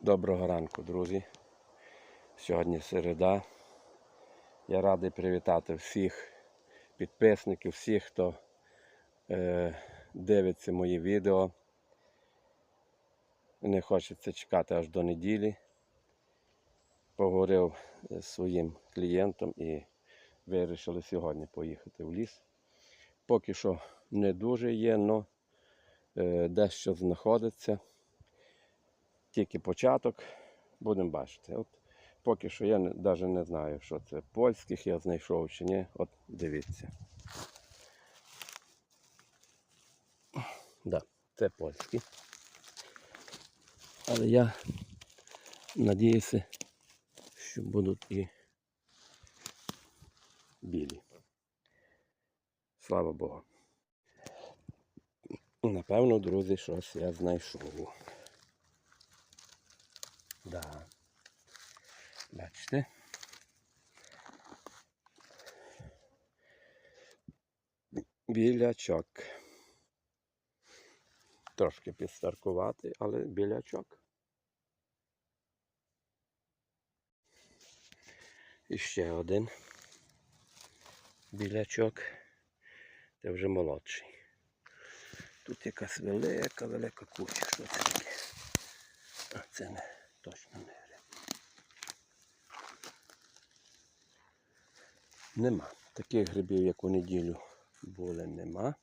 Доброго ранку, друзі. Сьогодні середа. Я радий привітати всіх підписників, всіх, хто е, дивиться мої відео. Не хочеться чекати аж до неділі. Поговорив з своїм клієнтом і вирішили сьогодні поїхати в ліс. Поки що не дуже є, але дещо знаходиться тільки початок, будемо бачити. От поки що я навіть не знаю, що це польських я знайшов чи ні. От дивіться. Да, це польські. Але я надіюся, що будуть і білі. Слава Богу. Напевно, друзі, щось я знайшов. Да. Бачите? Білячок. Трошки підстаркувати, але білячок. І ще один білячок. Це вже молодший. Тут якась велика, велика куча. Що це? А це не точно не гриб. Нема. Таких грибів, як у неділю, були нема.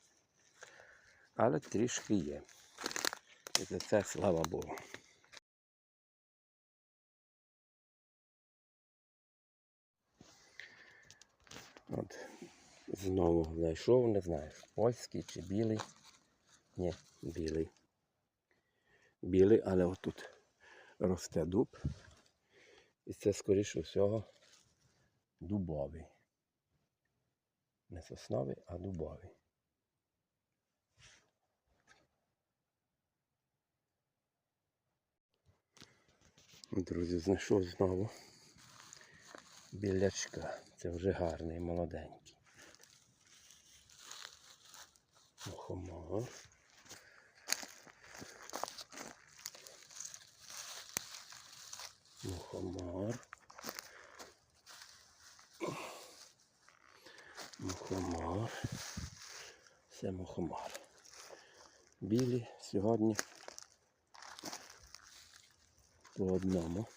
Але трішки є. І за це слава Богу. От знову знайшов, не знаю, польський чи білий. Ні, білий. Білий, але отут росте дуб. І це, скоріше всього, дубовий. Не сосновий, а дубовий. Друзі, знайшов знову білячка. Це вже гарний, молоденький. Мухомор. Мухомор. Мухомор. Це мухомор. Білі сьогодні по одному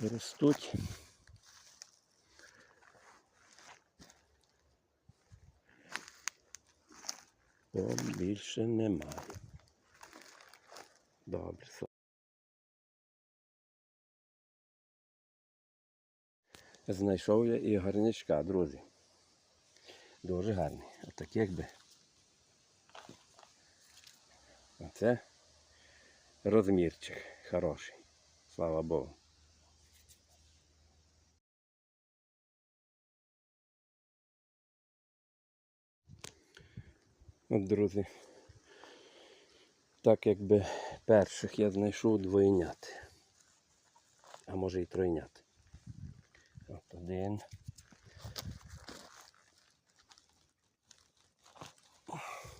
ростуть. О, більше немає. Добре. Знайшов я і гарнячка, друзі. Дуже гарний. Отак якби. Оце розмірчик хороший. Слава Богу. От, друзі. Так якби перших я знайшов двойнят. А може і тройнят. От один.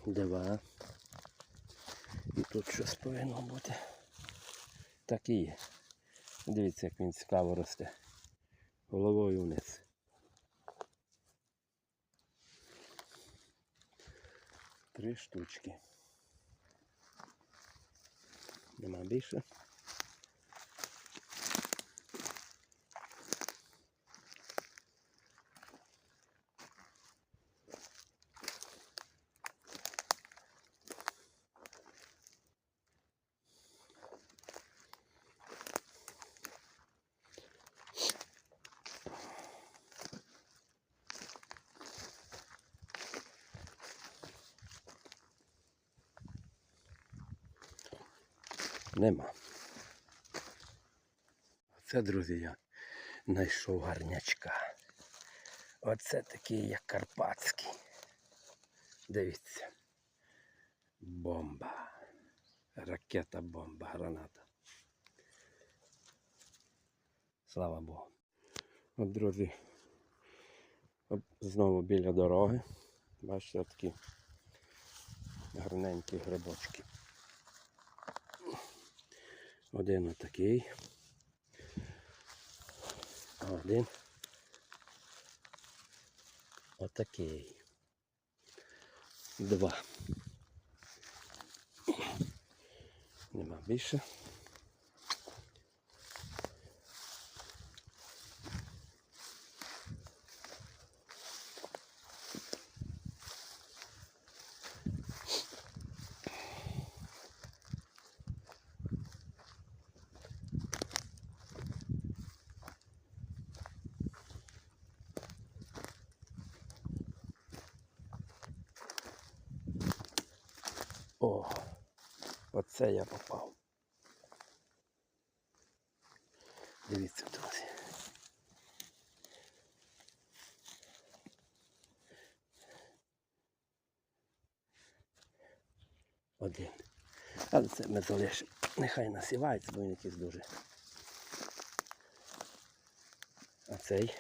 Два. І тут щось повинно бути. Так і є. Дивіться, як він цікаво росте. Головою вниз. Три штучки. Нема більше. Нема. Оце, друзі, я знайшов гарнячка. Оце такий, як карпатський. Дивіться. Бомба. Ракета бомба, граната. Слава Богу. От, друзі, знову біля дороги. Бачите, такі гарненькі грибочки. Один отакий. Один. Отакий. Два. Нема більше. Оце я попав. Дивіться, друзі. Один. Але це ми залишимо. Нехай насівається, бо він якийсь дуже. А цей.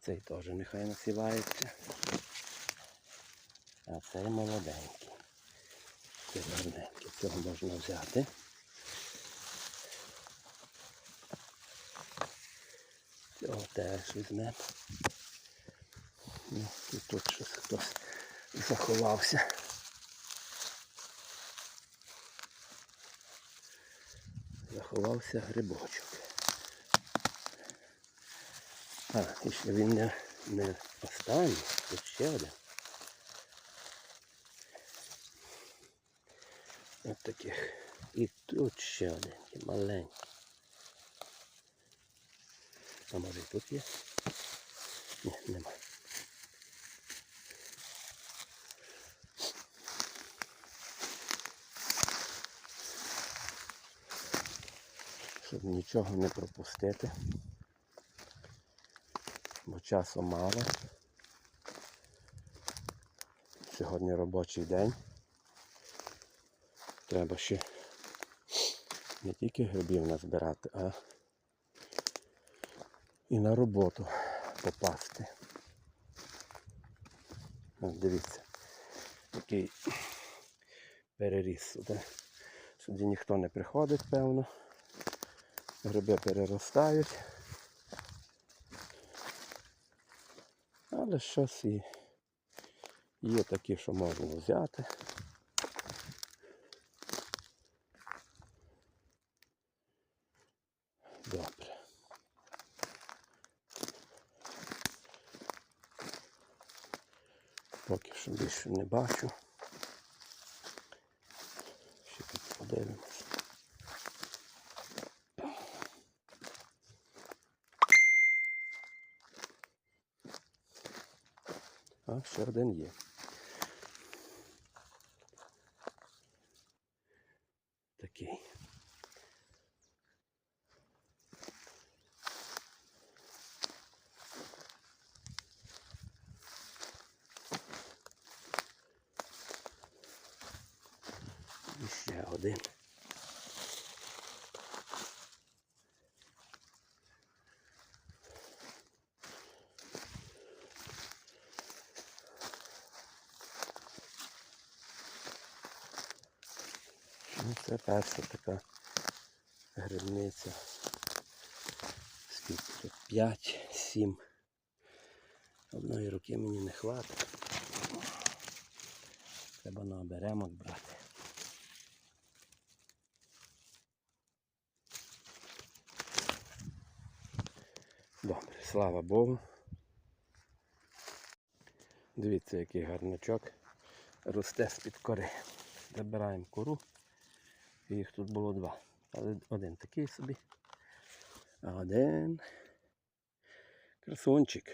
Цей теж нехай насівається. А цей молоденький. Це гарненький. Цього можна взяти. Цього теж візьмемо. Ну, і тут щось хтось заховався. Заховався грибочок. А, і ще він не, не останній, тут ще один. Таких. І тут ще один, маленький. А може і тут є? Ні, нема. Щоб нічого не пропустити. Бо часу мало. Сьогодні робочий день. Треба ще не тільки грибів назбирати, а і на роботу попасти. От дивіться, який переріс сюди. Сюди ніхто не приходить, певно. Гриби переростають. Але щось і є такі, що можна взяти. Добре. Поки що більше не бачу. Ще тут подивимось. А, ще один є. Такий. І ще один. Ну, це така грибниця. Скільки тут? 5, 7. Одної руки мені не хватить. Треба на оберемок брати. Добре, слава Богу. Дивіться, який гарничок росте з-під кори. Забираємо кору. Їх тут було два. Але один такий собі. А один красунчик.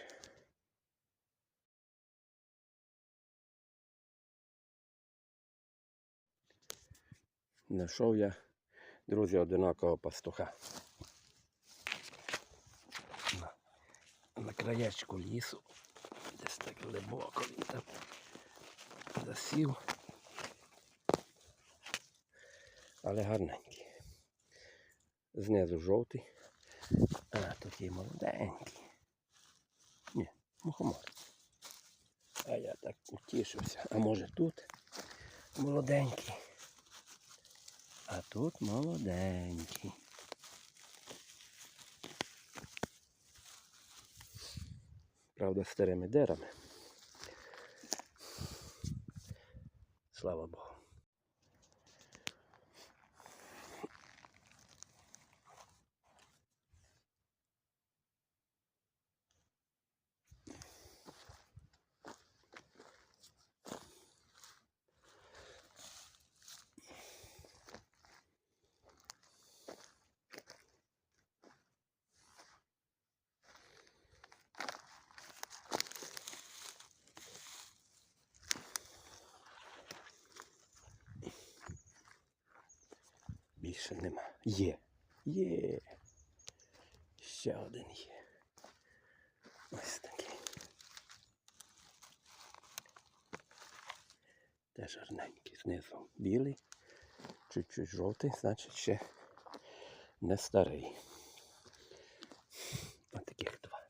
Знайшов я, друзі, одинокого пастуха. На, на краєчку лісу. Десь так глибоко він там засів. Але гарненький. Знизу жовтий. А такий молоденький. Ні, мухомор. А я так утішився. А може тут молоденький. А тут молоденький. Правда, старими дерами. Слава Богу. Більше нема. Є. Є. Ще один є. Ось такий. Теж гарненький. Знизу білий, чуть-чуть жовтий, значить ще не старий. Ось таких два.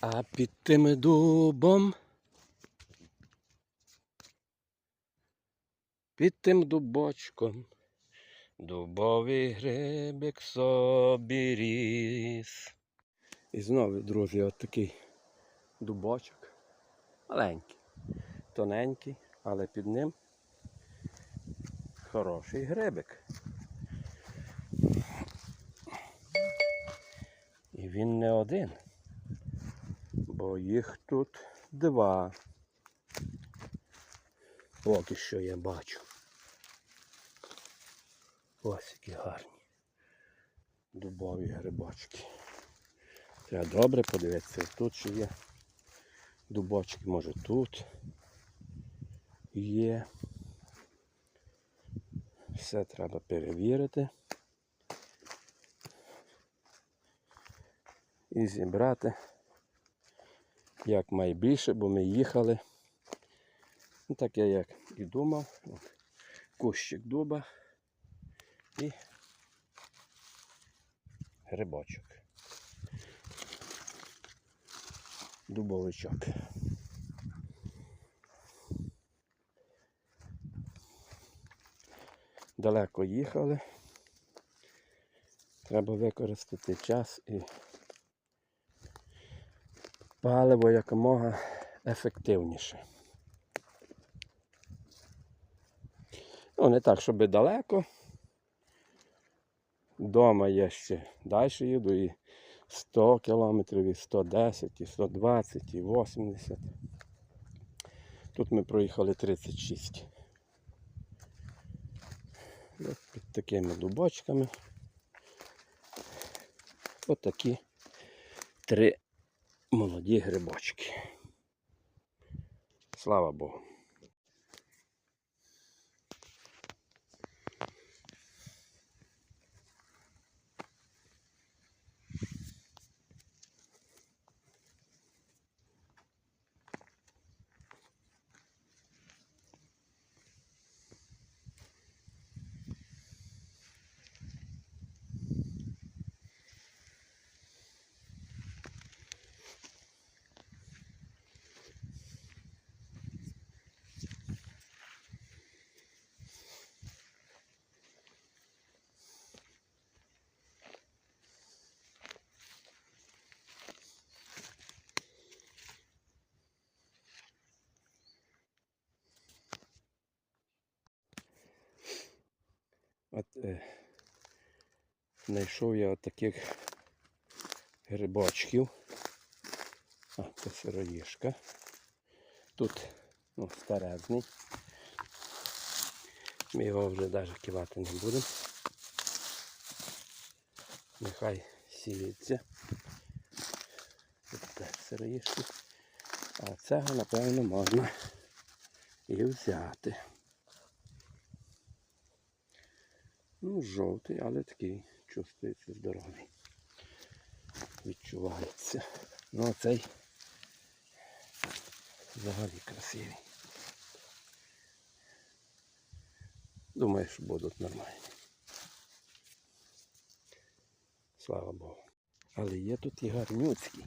А під тим дубом. Під тим дубочком дубовий грибик собі ріс. І знову, друзі, от такий дубочок. Маленький, тоненький, але під ним хороший грибик. І він не один бо їх тут два. Поки що я бачу. Ось які гарні. Дубові грибочки. Треба добре подивитися, тут ще є дубочки, може тут є. Все треба перевірити. І зібрати як найбільше, бо ми їхали. Ну, так я як і думав. Кущик дуба і грибочок. Дубовичок. Далеко їхали. Треба використати час і паливо якомога ефективніше. Ну, не так, щоб далеко. Дома я ще далі їду і 100 кілометрів, і 110, і 120, і 80. Тут ми проїхали 36. Ось під такими дубочками. Отакі три молоді грибочки. Слава Богу. Знайшов я от таких грибочків. А, це сироїшка. Тут ну, старезний. Ми його вже навіть кивати не будемо. Нехай сіється. Тут теж сироїшки. А цього, напевно, можна і взяти. Ну, жовтий, але такий чувствується здоровий. Відчувається. Ну, а цей взагалі красивий. Думаю, що будуть нормальні. Слава Богу. Але є тут і гарнюцькі.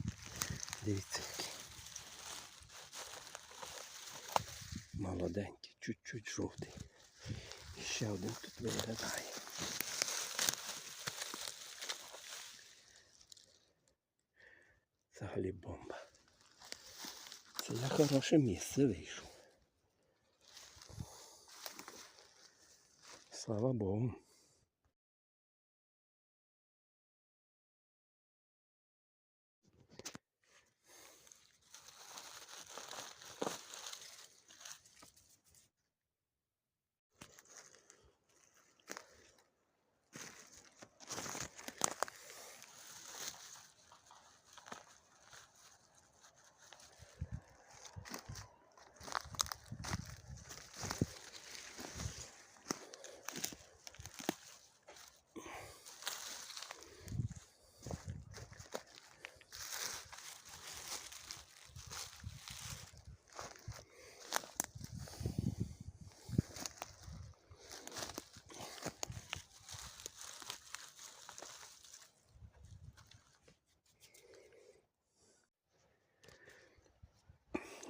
Дивіться які. Молоденький, чуть-чуть жовтий. І ще один тут виглядає. Взагалі бомба. Це я хороше місце вийшов. Слава Богу.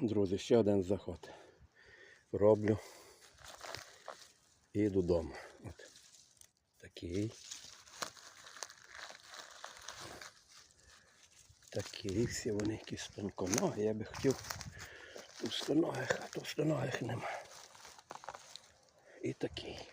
Друзі, ще один заход. Роблю і йду додому. От. Такий. Такі всі вони якісь тонконогі. Я би хотів товстоногих, а товстоногих нема. І такий.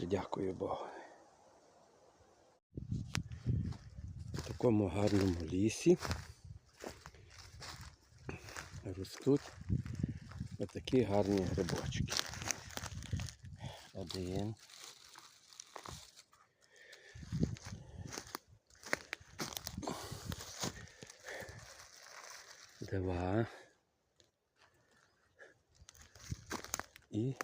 Добре, дякую Богу. В такому гарному лісі ростуть отакі гарні грибочки. Один. Два. І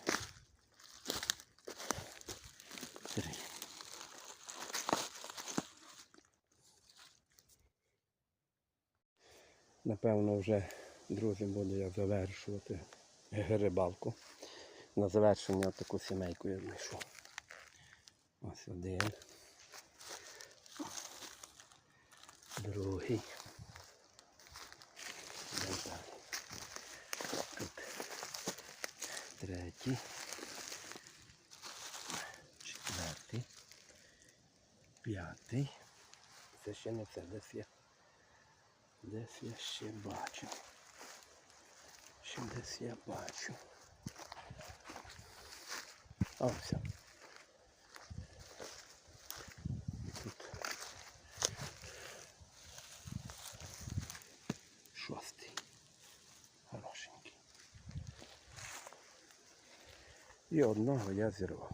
Напевно, вже, друзі, буду я завершувати рибалку. На завершення таку сімейку я знайшов. Ось один. Другий. Тут третій. Четвертий. П'ятий. Це ще не це, десь я. Десь я ще бачу. Ще десь я бачу. А все. Тут шостий. Хорошенький. І одного я зірвав.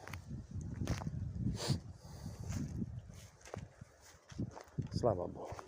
Слава Богу.